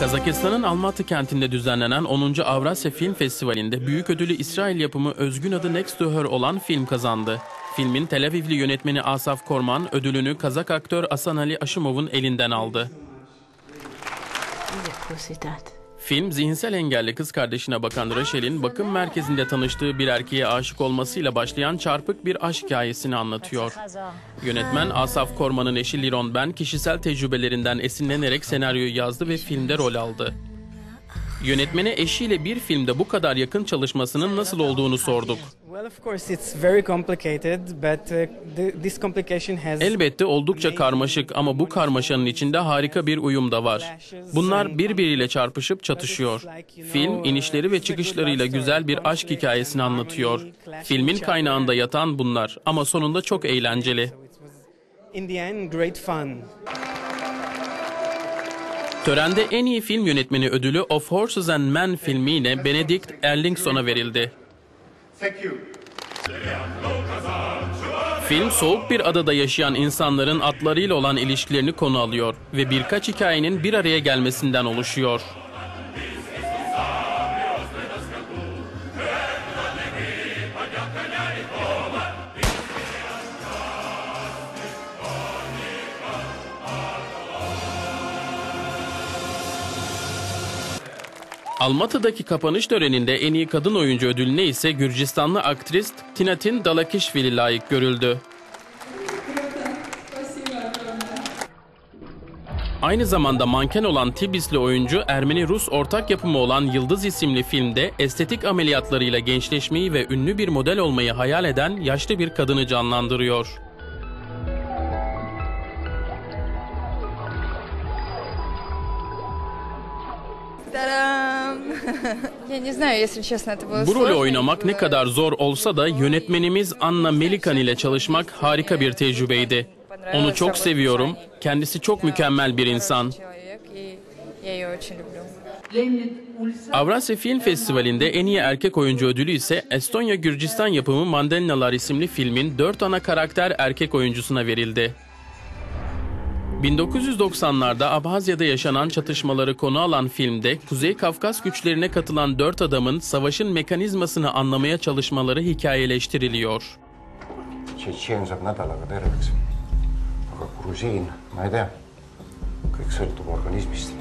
Kazakistan'ın Almatı kentinde düzenlenen 10. Avrasya Film Festivali'nde büyük ödülü İsrail yapımı özgün adı Next to Her olan film kazandı. Filmin Tel Avivli yönetmeni Asaf Korman ödülünü Kazak aktör Asan Ali Aşimov'un elinden aldı. Film zihinsel engelli kız kardeşine bakan Rachel'in bakım merkezinde tanıştığı bir erkeğe aşık olmasıyla başlayan çarpık bir aşk hikayesini anlatıyor. Yönetmen Asaf Korman'ın eşi Liron Ben kişisel tecrübelerinden esinlenerek senaryoyu yazdı ve filmde rol aldı. Yönetmene eşiyle bir filmde bu kadar yakın çalışmasının nasıl olduğunu sorduk. Uh, Elbette oldukça karmaşık ama bu karmaşanın içinde harika bir uyum da var. Bunlar birbiriyle çarpışıp çatışıyor. Film inişleri ve çıkışlarıyla güzel bir aşk hikayesini anlatıyor. Filmin kaynağında yatan bunlar ama sonunda çok eğlenceli. in the end great fun. Törende en iyi film yönetmeni ödülü Of Horses and Men filmiyle Benedict Erlingson'a verildi. Film soğuk bir adada yaşayan insanların atlarıyla olan ilişkilerini konu alıyor ve birkaç hikayenin bir araya gelmesinden oluşuyor. Almatı'daki kapanış töreninde en iyi kadın oyuncu ödülüne ise Gürcistanlı aktris Tinatin Dalakishvili layık görüldü. Aynı zamanda manken olan Tibisli oyuncu Ermeni-Rus ortak yapımı olan Yıldız isimli filmde estetik ameliyatlarıyla gençleşmeyi ve ünlü bir model olmayı hayal eden yaşlı bir kadını canlandırıyor. Ta-da! Я не знаю, если честно, это было Bu rolü сложно oynamak и ne было kadar zor olsa da yönetmenimiz Anna Melikan ile çalışmak harika bir tecrübeydi. Onu çok seviyorum. Kendisi çok mükemmel bir insan. человек, и я ее очень люблю. Avrasya Film Festivali'nde en iyi erkek oyuncu ödülü ise Estonya Gürcistan yapımı Mandalinalar isimli filmin dört ana karakter erkek oyuncusuna verildi. 1990'larda Abhazya'da yaşanan çatışmaları konu alan filmde Kuzey Kafkas güçlerine katılan dört adamın savaşın mekanizmasını anlamaya çalışmaları hikayeleştiriliyor. Tšetšeen saab nädalaga terveks. aga grusiin, ma ei tea. kõik sõltub organismist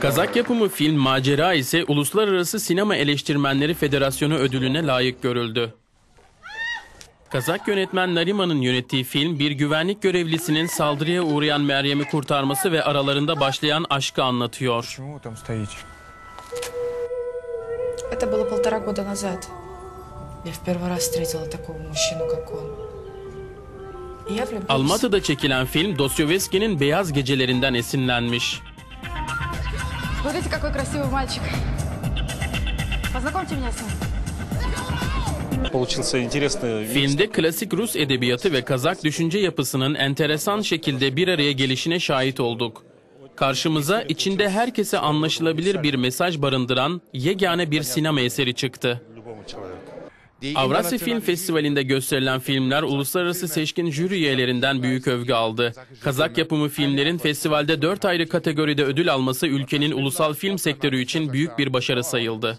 Kazak yapımı film Macera ise Uluslararası Sinema Eleştirmenleri Federasyonu ödülüne layık görüldü. Kazak yönetmen Nariman'ın yönettiği film bir güvenlik görevlisinin saldırıya uğrayan Meryem'i kurtarması ve aralarında başlayan aşkı anlatıyor. Почему вы там стоите? Это было полтора года назад. Я в первый раз встретила такого мужчину, как он. И я влюбилась. Almatı'da çekilen film Dostoyevski'nin Beyaz Gecelerinden esinlenmiş. Смотрите, какой красивый мальчик. Познакомьте меня с ним. Filmde klasik Rus edebiyatı ve Kazak düşünce yapısının enteresan şekilde bir araya gelişine şahit olduk. Karşımıza içinde herkese anlaşılabilir bir mesaj barındıran yegane bir sinema eseri çıktı. Avrasya Film Festivali'nde gösterilen filmler uluslararası seçkin jüri üyelerinden büyük övgü aldı. Kazak yapımı filmlerin festivalde dört ayrı kategoride ödül alması ülkenin ulusal film sektörü için büyük bir başarı sayıldı.